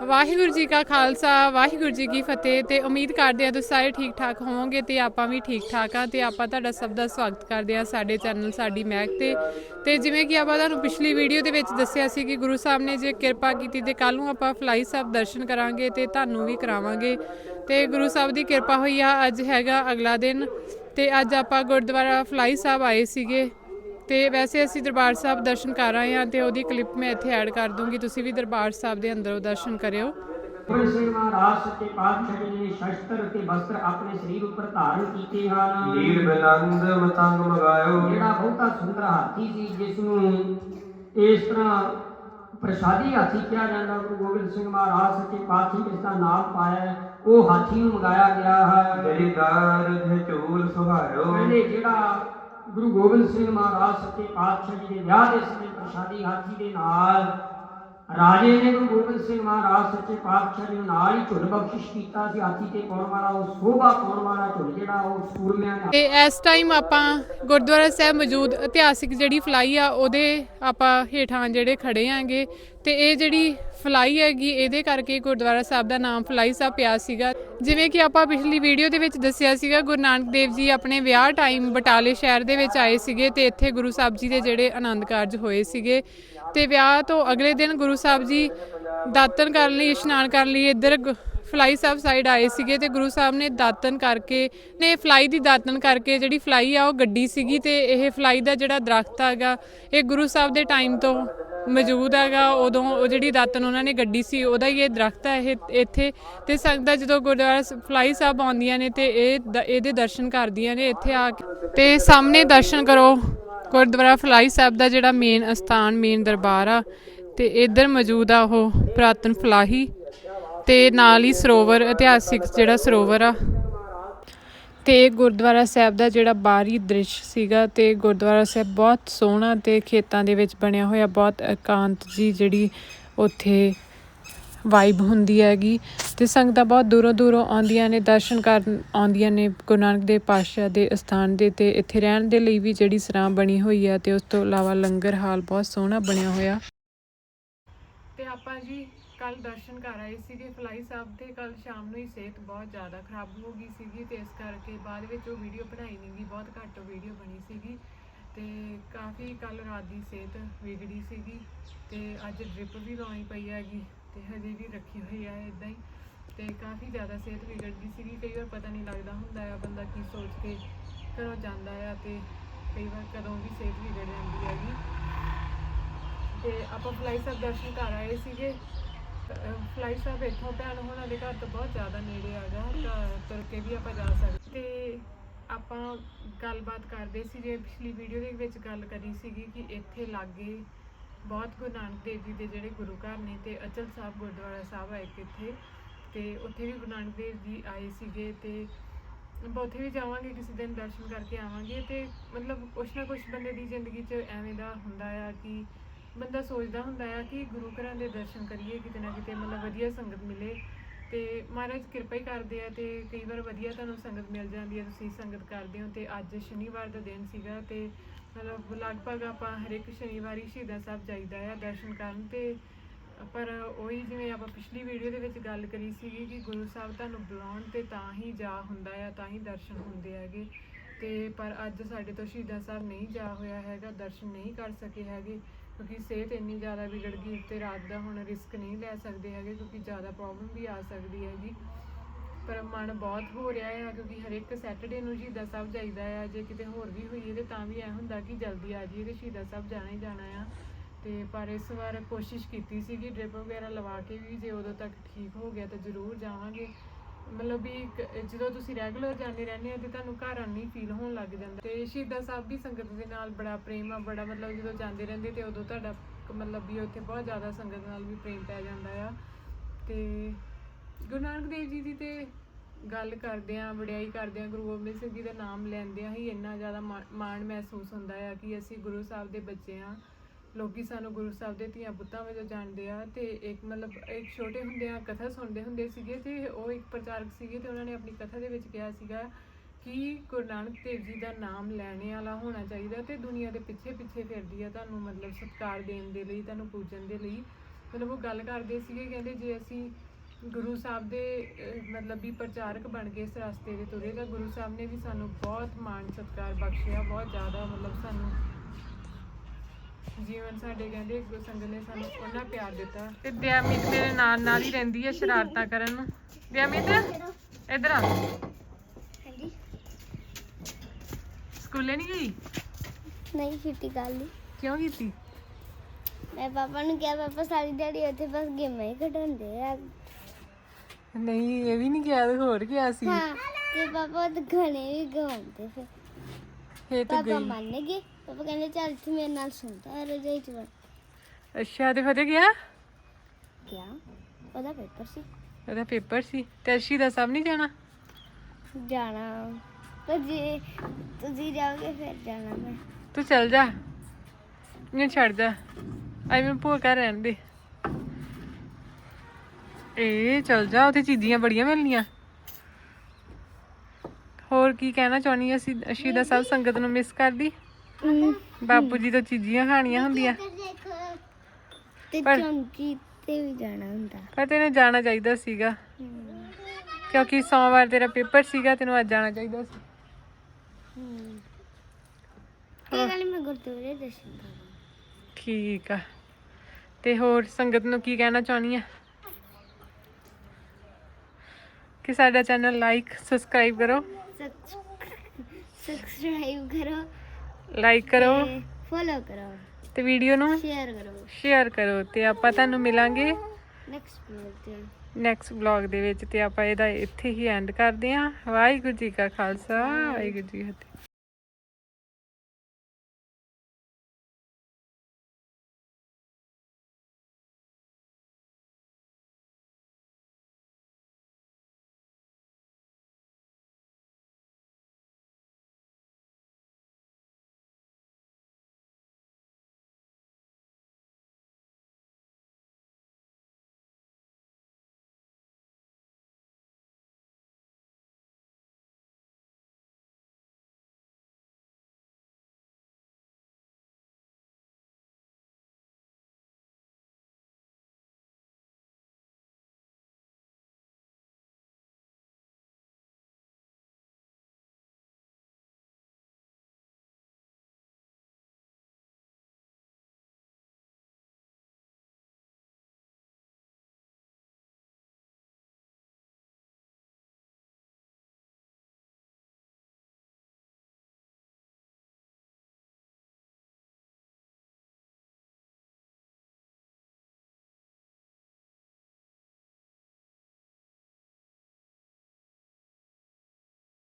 ਵਾਹਿਗੁਰੂ ਜੀ ਕਾ ਖਾਲਸਾ, ਵਾਹਿਗੁਰੂ ਜੀ ਕੀ ਫਤਿਹ ਤੇ ਉਮੀਦ ਕਰਦੇ ਹਾਂ ਤੁਸੀਂ ਸਾਰੇ ਠੀਕ ਠਾਕ ਹੋਵੋਗੇ ਤੇ ਆਪਾਂ ਵੀ ਠੀਕ ਠਾਕ ਆ ਤੇ ਆਪਾਂ ਤੁਹਾਡਾ ਸਭ ਦਾ ਸਵਾਗਤ ਕਰਦੇ ਹਾਂ ਸਾਡੇ ਚੈਨਲ ਸਾਡੀ ਮਹਿਕ ਤੇ। ਤੇ ਜਿਵੇਂ ਕਿ ਆਪਾਂ ਤੁਹਾਨੂੰ ਪਿਛਲੀ ਵੀਡੀਓ ਦੇ ਵਿੱਚ ਦੱਸਿਆ ਸੀ ਕਿ ਗੁਰੂ ਸਾਹਿਬ ਨੇ ਜੇ ਕਿਰਪਾ ਕੀਤੀ ਤੇ ਕੱਲ ਨੂੰ ਆਪਾਂ ਫਲਾਈ ਸਾਹਿਬ ਦਰਸ਼ਨ ਕਰਾਂਗੇ ਤੇ ਤੁਹਾਨੂੰ ਵੀ ਕਰਾਵਾਂਗੇ। ਤੇ ਗੁਰੂ ਸਾਹਿਬ ਦੀ ਕਿਰਪਾ ਹੋਈ ਆ, ਅੱਜ ਹੈਗਾ ਅਗਲਾ ਦਿਨ ਤੇ ਅੱਜ ਆਪਾਂ ਗੁਰਦੁਆਰਾ ਫਲਾਈ ਸਾਹਿਬ ਆਏ ਸੀਗੇ। ਤੇ ਵੈਸੇ ਅਸੀਂ ਦਰਬਾਰ ਸਾਹਿਬ ਦਰਸ਼ਨ ਕਰ ਆਏ ਹਾਂ ਤੇ ਉਹਦੀ ਕਲਿੱਪ ਮੈਂ ਇੱਥੇ ਐਡ ਕਰ ਦੂੰਗੀ। ਤੁਸੀਂ ਵੀ ਦਰਬਾਰ ਸਾਹਿਬ ਦੇ ਅੰਦਰੋਂ ਦਰਸ਼ਨ ਕਰਿਓ। ਗੁਰੂ ਸਿੰਘ ਮਹਾਰਾਜ ਸੱਚੇ ਪਾਤਸ਼ਾਹ ਜੀ ਨੇ ਸ਼ਸਤਰ ਤੇ ਵਸਤਰ ਆਪਣੇ ਸਰੀਰ ਉੱਪਰ ਧਾਰਨ ਕੀਤੇ ਹਨ। ਲੀਰ ਬਿਲੰਦ ਮਤੰਗ ਮਗਾਇਓ। ਜਿਹੜਾ ਬਹੁਤਾ ਸੁੰਦਰ ਹਾਥੀ ਸੀ ਜਿਸ ਨੂੰ ਇਸ ਤਰ੍ਹਾਂ ਪ੍ਰਸਾਦੀ ਹਾਥੀ ਕਿਹਾ ਜਾਂਦਾ ਗੁਰੂ ਗੋਬਿੰਦ ਸਿੰਘ ਮਹਾਰਾਜ ਸੱਚੇ ਪਾਤਸ਼ਾਹ ਜਿਸ ਦਾ ਨਾਮ ਪਾਇਆ ਉਹ ਹਾਥੀ ਨੂੰ ਮੰਗਾਇਆ ਗਿਆ ਹੈ। ਤੇਰੀ ਦਾਰ ਦੇ ਝੂਲ ਸੁਹਾਇਓ। ਕਹਿੰਦੇ ਜਿਹੜਾ ਗੁਰੂ ਗੋਬਿੰਦ ਸਿੰਘ ਮਹਾਰਾਜ ਸੱਚੇ ਪਾਤਸ਼ਾਹ ਜੀ ਦੇ ਵਿਆਹ ਦੇ ਸਮੇਂ ਪ੍ਰਸਾਦੀ ਹਾਥੀ ਦੇ ਨਾਲ ਰਾਜੇ ਨੇ ਗੁਰੂ ਗੋਬਿੰਦ ਸਿੰਘ ਮਹਾਰਾਜ ਸੱਚੇ ਪਾਤਸ਼ਾਹ ਜੀ ਨਾਲ ਹੀ ਝੁੱਲ ਬਖਸ਼ਿਸ਼ ਕੀਤਾ ਸੀ। ਹਾਥੀ ਤੇ ਪਾਉਣ ਵਾਲਾ ਉਹ ਸੋਭਾ ਪਾਉਣ ਵਾਲਾ ਝੁੱਲ ਜਿਹੜਾ ਉਹ ਸੂਰਮਿਆਂ ਨੇ ਤੇ ਇਸ ਟਾਈਮ ਆਪਾਂ ਗੁਰਦੁਆਰਾ ਸਾਹਿਬ ਮੌਜੂਦ ਇਤਿਹਾਸਿਕ ਜਿਹੜੀ ਫਲਾਈ ਆ, ਉਹਦੇ ਆਪਾਂ ਹੇਠਾਂ ਜਿਹੜੇ ਖੜੇ ਆਂਗੇ। ਤੇ ਇਹ ਜਿਹੜੀ ਫਲਾਈ ਹੈਗੀ, ਇਹਦੇ ਕਰਕੇ ਗੁਰਦੁਆਰਾ ਸਾਹਿਬ ਦਾ ਨਾਮ ਫਲਾਈ ਸਾਹਿਬ ਪਿਆ ਸੀਗਾ। ਜਿਵੇਂ ਕਿ ਆਪਾਂ ਪਿਛਲੀ ਵੀਡੀਓ ਦੇ ਵਿੱਚ ਦੱਸਿਆ ਸੀਗਾ, ਗੁਰੂ ਨਾਨਕ ਦੇਵ ਜੀ ਆਪਣੇ ਵਿਆਹ ਟਾਈਮ ਬਟਾਲੇ ਸ਼ਹਿਰ ਦੇ ਵਿੱਚ ਆਏ ਸੀਗੇ ਤੇ ਇੱਥੇ ਗੁਰੂ ਸਾਹਿਬ ਜੀ ਦੇ ਜਿਹੜੇ ਆਨੰਦ ਕਾਰਜ ਹੋਏ ਸੀਗੇ। ਤੇ ਵਿਆਹ ਤੋਂ ਅਗਲੇ ਦਿਨ ਗੁਰੂ ਸਾਹਿਬ ਜੀ ਦਾਤਨ ਕਰਨ ਲਈ, ਇਸ਼ਨਾਨ ਕਰਨ ਲਈ ਇੱਧਰ ਗ- ਫਲਾਈ ਸਾਹਿਬ ਸਾਈਡ ਆਏ ਸੀਗੇ ਤੇ ਗੁਰੂ ਸਾਹਿਬ ਨੇ ਦਾਤਨ ਕਰਕੇ, ਨੇ ਫਲਾਈ ਦੀ ਦਾਤਨ ਕਰਕੇ ਜਿਹੜੀ ਫਲਾਈ ਆ ਉਹ ਗੱਡੀ ਸੀਗੀ ਤੇ ਇਹ ਫਲਾਈ ਦਾ ਜਿਹੜਾ ਦਰਖਤ ਹੈਗਾ, ਇਹ ਗੁਰੂ ਸਾਹਿਬ ਦੇ ਟਾਈਮ ਤੋਂ ਮੌਜੂਦ ਹੈਗਾ, ਉਦੋਂ ਉਹ ਜਿਹੜੀ ਦਾਤਨ ਉਹਨਾਂ ਨੇ ਗੱਡੀ ਸੀ, ਉਹਦਾ ਹੀ ਇਹ ਦਰਖਤ ਹੈ ਇਹ, ਇੱਥੇ। ਤੇ ਸੰਗਤਾਂ ਜਦੋਂ ਗੁਰਦੁਆਰਾ ਫਲਾਈ ਸਾਹਿਬ ਆਉਂਦੀਆਂ ਨੇ ਤੇ ਇਹ ਦ- ਇਹਦੇ ਦਰਸ਼ਨ ਕਰਦੀਆਂ ਨੇ ਇੱਥੇ ਆ ਕੇ। ਤੇ ਸਾਹਮਣੇ ਦਰਸ਼ਨ ਕਰੋ, ਗੁਰਦੁਆਰਾ ਫਲਾਈ ਸਾਹਿਬ ਦਾ ਜਿਹੜਾ ਮੇਨ ਅਸਥਾਨ ਮੇਨ ਦਰਬਾਰ ਆ। ਤੇ ਇੱਧਰ ਮੌਜੂਦ ਆ ਉਹ ਪੁਰਾਤਨ ਫਲਾਹੀ। ਤੇ ਨਾਲ ਹੀ ਸਰੋਵਰ, ਇਤਿਹਾਸਿਕ ਜਿਹੜਾ ਸਰੋਵਰ ਆ। ਤੇ ਗੁਰਦੁਆਰਾ ਸਾਹਿਬ ਦਾ ਜਿਹੜਾ ਬਾਹਰੀ ਦ੍ਰਿਸ਼ ਸੀਗਾ ਤੇ ਗੁਰਦੁਆਰਾ ਸਾਹਿਬ ਬਹੁਤ ਸੋਹਣਾ ਤੇ ਖੇਤਾਂ ਦੇ ਵਿੱਚ ਬਣਿਆ ਹੋਇਆ, ਬਹੁਤ ਇਕਾਂਤ ਜੀ ਜਿਹੜੀ ਉੱਥੇ ਵਾਈਬ ਹੁੰਦੀ ਹੈਗੀ ਤੇ ਸੰਗਤਾਂ ਬਹੁਤ ਦੂਰੋਂ ਦੂਰੋਂ ਆਉਂਦੀਆਂ ਨੇ, ਦਰਸ਼ਨ ਕਰਨ ਆਉਂਦੀਆਂ ਨੇ ਗੁਰੂ ਨਾਨਕ ਦੇਵ ਪਾਤਸ਼ਾਹ ਦੇ ਅਸਥਾਨ ਦੇ ਤੇ ਇੱਥੇ ਰਹਿਣ ਦੇ ਲਈ ਵੀ ਜਿਹੜੀ ਸਰਾਂ ਬਣੀ ਹੋਈ ਆ ਤੇ ਉਸ ਤੋਂ ਇਲਾਵਾ ਲੰਗਰ ਹਾਲ ਬਹੁਤ ਸੋਹਣਾ ਬਣਿਆ ਹੋਇਆ। ਤੇ ਆਪਾਂ ਜੀ ਕੱਲ ਦਰਸ਼ਨ ਕਰ ਆਏ ਸੀਗੇ, ਫਲਾਈ ਸਾਹਿਬ ਤੇ ਕੱਲ ਸ਼ਾਮ ਨੂੰ ਹੀ ਸਿਹਤ ਬਹੁਤ ਜ਼ਿਆਦਾ ਖਰਾਬ ਹੋ ਗਈ ਸੀਗੀ ਤੇ ਇਸ ਕਰਕੇ ਬਾਅਦ ਵਿੱਚ ਉਹ ਵੀਡੀਓ ਬਣਾਈ ਨਹੀਂ ਗਈ, ਬਹੁਤ ਘੱਟ ਵੀਡੀਓ ਬਣੀ ਸੀਗੀ ਤੇ ਕਾਫੀ ਕੱਲ ਰਾਤ ਦੀ ਸਿਹਤ ਵਿਗੜੀ ਸੀਗੀ ਤੇ ਅੱਜ ਡ੍ਰਿਪ ਵੀ ਲਾਉਣੀ ਪਈ ਹੈਗੀ ਤੇ ਹਜੇ ਵੀ ਰੱਖੀ ਹੋਈ ਹੈ ਇਦਾਂ ਹੀ ਤੇ ਕਾਫੀ ਜ਼ਿਆਦਾ ਸਿਹਤ ਵਿਗੜਦੀ ਸੀਗੀ, ਕਈ ਵਾਰ ਪਤਾ ਨਹੀਂ ਲੱਗਦਾ ਹੁੰਦਾ ਆ ਬੰਦਾ ਕੀ ਸੋਚ ਕੇ ਘਰੋਂ ਜਾਂਦਾ ਆ ਤੇ ਕਈ ਵਾਰ ਕਦੋਂ ਵੀ ਸਿਹਤ ਵਿਗੜ ਜਾਂਦੀ ਹੈਗੀ। ਤੇ ਆਪਾਂ ਫਲਾਈ ਸਾਹਿਬ ਦਰਸ਼ਨ ਕਰ ਆਏ ਸੀਗੇ ਫਲਾਈ ਸਾਹਿਬ ਇੱਥੋਂ ਭੈਣ ਹੋਣਾ ਦੇ ਘਰ ਤੋਂ ਬਹੁਤ ਜ਼ਿਆਦਾ ਨੇੜੇ ਹੈਗਾ ਤਾਂ ਤੁਰ ਕੇ ਵੀ ਆਪਾਂ ਜਾ ਸਕਦੇ। ਤੇ ਆਪਾਂ ਗੱਲਬਾਤ ਕਰਦੇ ਸੀ, ਜੇ ਪਿਛਲੀ ਵੀਡੀਓ ਦੇ ਵਿੱਚ ਗੱਲ ਕਰੀ ਸੀਗੀ ਕਿ ਇੱਥੇ ਲਾਗੇ ਬਹੁਤ ਗੁਰੂ ਨਾਨਕ ਦੇਵ ਜੀ ਦੇ ਜਿਹੜੇ ਗੁਰੂ ਘਰ ਨੇ ਤੇ ਅਚਲ ਸਾਹਿਬ ਗੁਰਦੁਆਰਾ ਸਾਹਿਬ ਹੈ ਇੱਕ ਇੱਥੇ, ਤੇ ਉੱਥੇ ਵੀ ਗੁਰੂ ਨਾਨਕ ਦੇਵ ਜੀ ਆਏ ਸੀਗੇ ਤੇ ਆਪਾਂ ਉੱਥੇ ਵੀ ਜਾਵਾਂਗੇ, ਕਿਸੇ ਦਿਨ ਦਰਸ਼ਨ ਕਰਕੇ ਆਵਾਂਗੇ ਤੇ ਮਤਲਬ ਕੁਛ ਨਾ ਕੁਛ ਬੰਦੇ ਦੀ ਜ਼ਿੰਦਗੀ 'ਚ ਐਵੇਂ ਦਾ ਹੁੰਦਾ ਆ ਕਿ ਬੰਦਾ ਸੋਚਦਾ ਹੁੰਦਾ ਆ ਕਿ ਗੁਰੂ ਘਰਾਂ ਦੇ ਦਰਸ਼ਨ ਕਰੀਏ, ਕਿਤੇ ਨਾ ਕਿਤੇ ਮਤਲਬ ਵਧੀਆ ਸੰਗਤ ਮਿਲੇ ਤੇ ਮਹਾਰਾਜ ਕਿਰਪਾ ਹੀ ਕਰਦੇ ਆ ਤੇ ਕਈ ਵਾਰ ਵਧੀਆ ਤੁਹਾਨੂੰ ਸੰਗਤ ਮਿਲ ਜਾਂਦੀ ਹੈ ਤੁਸੀਂ ਸੰਗਤ ਕਰਦੇ ਹੋ ਤੇ ਅੱਜ ਸ਼ਨੀਵਾਰ ਦਾ ਦਿਨ ਸੀਗਾ ਤੇ ਮਤਲਬ ਲਗਭਗ ਆਪਾਂ ਹਰ ਇੱਕ ਸ਼ਨੀਵਾਰੀ ਸ਼ਹੀਦਾਂ ਸਾਹਿਬ ਜਾਈਦਾ ਆ ਦਰਸ਼ਨ ਕਰਨ ਤੇ ਪਰ ਉਹੀ ਜਿਵੇਂ ਆਪਾਂ ਪਿਛਲੀ ਵੀਡੀਓ ਦੇ ਵਿੱਚ ਗੱਲ ਕਰੀ ਸੀਗੀ ਕਿ ਗੁਰੂ ਸਾਹਿਬ ਤੁਹਾਨੂੰ ਬੁਲਾਉਣ ਤੇ ਤਾਂ ਹੀ ਜਾ ਹੁੰਦਾ ਆ, ਤਾਂ ਹੀ ਦਰਸ਼ਨ ਹੁੰਦੇ ਹੈਗੇ ਤੇ ਪਰ ਅੱਜ ਸਾਡੇ ਤੋਂ ਸ਼ਹੀਦਾਂ ਸਾਹਿਬ ਨਹੀਂ ਜਾ ਹੋਇਆ ਹੈਗਾ, ਦਰਸ਼ਨ ਨਹੀਂ ਕਰ ਸਕੇ ਹੈਗੇ। ਕਿਉਂਕਿ ਸਿਹਤ ਇੰਨੀ ਜ਼ਿਆਦਾ ਵਿਗੜ ਗਈ ਤੇ ਰਾਤ ਦਾ ਹੁਣ ਰਿਸਕ ਨਹੀਂ ਲੈ ਸਕਦੇ ਹੈਗੇ ਕਿਉਂਕਿ ਜ਼ਿਆਦਾ ਪ੍ਰੋਬਲਮ ਵੀ ਆ ਸਕਦੀ ਹੈਗੀ ਪਰ ਮਨ ਬਹੁਤ ਹੋ ਰਿਹਾ ਹੈ ਕਿਉਂਕਿ ਹਰ ਇੱਕ ਸੈਟਰਡੇ ਨੂੰ ਸ਼ਹੀਦਾਂ ਸਾਹਿਬ ਜਾਈਦਾ ਆ, ਜੇ ਕਿਤੇ ਹੋਰ ਵੀ ਹੋਈਏ ਤੇ ਤਾਂ ਵੀ ਐ ਹੁੰਦਾ ਕਿ ਜਲਦੀ ਆ ਜਾਈਏ ਤੇ ਸ਼ਹੀਦਾਂ ਸਾਹਿਬ ਜਾਣਾ ਹੀ ਜਾਣਾ ਆ। ਤੇ ਪਰ ਇਸ ਵਾਰ ਕੋਸ਼ਿਸ਼ ਕੀਤੀ ਸੀ ਕਿ ਡ੍ਰਿਪ ਵਗੈਰਾ ਲਵਾ ਕੇ ਵੀ ਜੇ ਉਦੋਂ ਤੱਕ ਠੀਕ ਹੋ ਗਿਆ ਤਾਂ ਜ਼ਰੂਰ ਜਾਵਾਂਗੇ। ਮਤਲਬ ਵੀ ਕ ਜਦੋਂ ਤੁਸੀਂ ਰੈਗੂਲਰ ਜਾਂਦੇ ਰਹਿੰਦੇ ਆ ਤੇ ਤੁਹਾਨੂੰ ਘਰ ਆਉਣੀ ਫੀਲ ਹੋਣ ਲੱਗ ਜਾਂਦਾ। ਤੇ ਸ਼ਹੀਦਾਂ ਸਾਹਿਬ ਵੀ ਸੰਗਤ ਦੇ ਨਾਲ ਬੜਾ ਪ੍ਰੇਮ ਆ, ਬੜਾ ਮਤਲਬ ਜਦੋਂ ਜਾਂਦੇ ਰਹਿੰਦੇ ਤੇ ਉਦੋਂ ਤੁਹਾਡਾ ਕ- ਮਤਲਬ ਵੀ ਉੱਥੇ ਬਹੁਤ ਜ਼ਿਆਦਾ ਸੰਗਤ ਨਾਲ ਵੀ ਪ੍ਰੇਮ ਪੈ ਜਾਂਦਾ ਆ। ਤੇ ਗੁਰੂ ਨਾਨਕ ਦੇਵ ਜੀ ਦੀ ਤੇ ਗੱਲ ਕਰਦੇ ਆ ਵਡਿਆਈ ਕਰਦੇ ਆ ਗੁਰੂ ਗੋਬਿੰਦ ਸਿੰਘ ਜੀ ਦਾ ਨਾਮ ਲੈਂਦਿਆਂ ਹੀ ਇੰਨਾ ਜ਼ਿਆਦਾ ਮਾ- ਮਾਣ ਮਹਿਸੂਸ ਹੁੰਦਾ ਆ ਕਿ ਅਸੀਂ ਗੁਰੂ ਸਾਹਿਬ ਦੇ ਬੱਚੇ ਆ ਲੋਕੀ ਸਾਨੂੰ ਗੁਰੂ ਸਾਹਿਬ ਦੇ ਧੀਆਂ ਪੁੱਤਾਂ ਵਜੋਂ ਜਾਣਦੇ ਆ ਤੇ ਇੱਕ ਮਤਲਬ ਇੱਕ ਛੋਟੇ ਹੁੰਦੇ ਆ ਕਥਾ ਸੁਣਦੇ ਹੁੰਦੇ ਸੀਗੇ ਤੇ ਉਹ ਇੱਕ ਪ੍ਰਚਾਰਕ ਸੀਗੇ ਤੇ ਉਹਨਾਂ ਨੇ ਆਪਣੀ ਕਥਾ ਦੇ ਵਿੱਚ ਕਿਹਾ ਸੀਗਾ ਕਿ ਗੁਰੂ ਨਾਨਕ ਦੇਵ ਜੀ ਦਾ ਨਾਮ ਲੈਣੇ ਵਾਲਾ ਹੋਣਾ ਚਾਹੀਦਾ ਤੇ ਦੁਨੀਆ ਦੇ ਪਿੱਛੇ ਪਿੱਛੇ ਫਿਰਦੀ ਆ ਤੁਹਾਨੂੰ ਮਤਲਬ ਸਤਿਕਾਰ ਦੇਣ ਦੇ ਲਈ, ਤੁਹਾਨੂੰ ਪੂਜਣ ਦੇ ਲਈ। ਮਤਲਬ ਉਹ ਗੱਲ ਕਰਦੇ ਸੀਗੇ, ਕਹਿੰਦੇ ਜੇ ਅਸੀਂ ਗੁਰੂ ਸਾਹਿਬ ਦੇ ਮਤਲਬ ਵੀ ਪ੍ਰਚਾਰਕ ਬਣ ਗਏ ਇਸ ਰਸਤੇ ਦੇ ਤੁਰੇ ਤਾਂ ਗੁਰੂ ਸਾਹਿਬ ਨੇ ਵੀ ਸਾਨੂੰ ਬਹੁਤ ਮਾਣ ਸਤਿਕਾਰ ਬਖਸ਼ਿਆ, ਬਹੁਤ ਜ਼ਿਆਦਾ ਮਤਲਬ ਸਾਨੂੰ ਜੀਵਨ ਸਾਡੇ ਕਹਿੰਦੇ ਗੁਰੂ ਸੰਗਤ ਨੇ ਸਾਨੂੰ ਉਹਨਾਂ ਪਿਆਰ ਦਿੱਤਾ। ਤੇ ਦਿਆਮਿਤ ਮੇਰੇ ਨਾਲ ਨਾਲ ਹੀ ਰਹਿੰਦੀ ਹੈ ਸ਼ਰਾਰਤਾਂ ਕਰਨ ਨੂੰ। ਦਿਆਮਿਤ ਇੱਧਰ ਆ। ਹਾਂਜੀ। ਸਕੂਲੇ ਨਹੀਂ ਗਈ? ਨਹੀਂ ਛੁੱਟੀ ਕਰ ਲਈ ਕਿਉਂ ਕੀਤੀ? ਮੈਂ ਪਾਪਾ ਨੂੰ ਕਿਹਾ ਪਾਪਾ ਸਾਰੀ ਦਿਹਾੜੀ ਉੱਥੇ ਬਸ ਗੇਮਾਂ ਹੀ ਖਡਾਉਂਦੇ ਆ। ਨਹੀਂ ਇਹ ਵੀ ਨਹੀਂ ਗਿਆ ਤੇ ਹੋਰ ਗਿਆ ਸੀ। ਹਾਂ ਤੇ ਪਾਪਾ ਉਹ ਗਾਣੇ ਵੀ ਗਾਉਂਦੇ ਫਿਰ। ਇਹ ਤਾਂ ਪਾਪਾ ਗਈ। ਮੰਨ ਗਏ। ਪਾਪਾ ਕਹਿੰਦੇ ਚੱਲ ਤੂੰ ਮੇਰੇ ਨਾਲ ਸੁਣਦਾ ਰਜਾਈ ਚ ਵੜ ਅੱਛਾ ਤੇ ਫਤਿਹ ਗਿਆ? ਗਿਆ। ਉਹਦਾ ਪੇਪਰ ਸੀ। ਉਹਦਾ ਪੇਪਰ ਸੀ। ਤੇ ਅਰਸ਼ੀ ਦਾ ਸਭ ਨਹੀਂ ਜਾਣਾ? ਜਾਣਾ। ਪਰ ਜੇ ਤੁਸੀਂ ਜਾਓਗੇ ਫਿਰ ਜਾਣਾ ਮੈਂ। ਤੂੰ ਚੱਲ ਜਾ। ਮੈਨੂੰ ਛੱਡ ਜਾ। ਆਈ ਮੈਂ ਭੂਆ ਘਰ ਰਹਿਣ ਦੇ। ਇਹ ਚੱਲ ਜਾ ਉੱਥੇ ਚੀਜ਼ੀਆਂ ਬੜੀਆਂ ਮਿਲਣੀਆਂ। ਹੋਰ ਕੀ ਕਹਿਣਾ ਚਾਹੁੰਦੀ ਅਸੀਂ ਅਸ਼ੀ ਦਾ ਸਭ ਸੰਗਤ ਨੂੰ ਮਿਸ ਕਰਦੀ? ਬਾਪੂ ਜੀ ਤੋਂ ਚੀਜ਼ੀਆਂ ਖਾਣੀਆਂ ਹੁੰਦੀਆਂ। ਤੇ ਪਰ- ਚੌਂਕੀ ਤੇ ਵੀ ਜਾਣਾ ਹੁੰਦਾ। ਪਰ ਤੈਨੂੰ ਜਾਣਾ ਚਾਹੀਦਾ ਸੀਗਾ। ਕਿਉਂਕਿ ਸੋਮਵਾਰ ਤੇਰਾ ਪੇਪਰ ਸੀਗਾ ਤੈਨੂੰ ਅੱਜ ਜਾਣਾ ਚਾਹੀਦਾ ਸੀ। ਮੈਂ ਗੁਰਦੁਆਰੇ ਦਰਸ਼ਨ ਕਰਾਂ ਠੀਕ ਆ। ਤੇ ਹੋਰ ਸੰਗਤ ਨੂੰ ਕੀ ਕਹਿਣਾ ਚਾਹੁੰਦੀ ਆ? ਕਿ ਸਾਡਾ ਚੈਨਲ ਲਾਈਕ ਸਬਸਕ੍ਰਾਈਬ ਕਰੋ। ਸਬਸਕ੍ਰਾਈਬ ਕਰੋ ਲਾਈਕ ਕਰੋ। ਫੋਲੋ ਕਰੋ। ਤੇ ਵੀਡੀਓ ਨੂੰ ਸ਼ੇਅਰ ਕਰੋ। ਸ਼ੇਅਰ ਕਰੋ ਤੇ ਆਪਾਂ ਤੁਹਾਨੂੰ ਮਿਲਾਂਗੇ ਨੈਕਸਟ ਵੀਡੀਓ ਤੇ। ਨੈਕਸਟ ਵਲੌਗ ਦੇ ਵਿੱਚ ਤੇ ਆਪਾਂ ਇਹਦਾ ਇੱਥੇ ਹੀ ਐਂਡ ਕਰਦੇ ਹਾਂ। ਵਾਹਿਗੁਰੂ ਜੀ ਕਾ ਖਾਲਸਾ ਵਾਹਿਗੁਰੂ ਜੀ ਕੀ ਫਤਿਹ।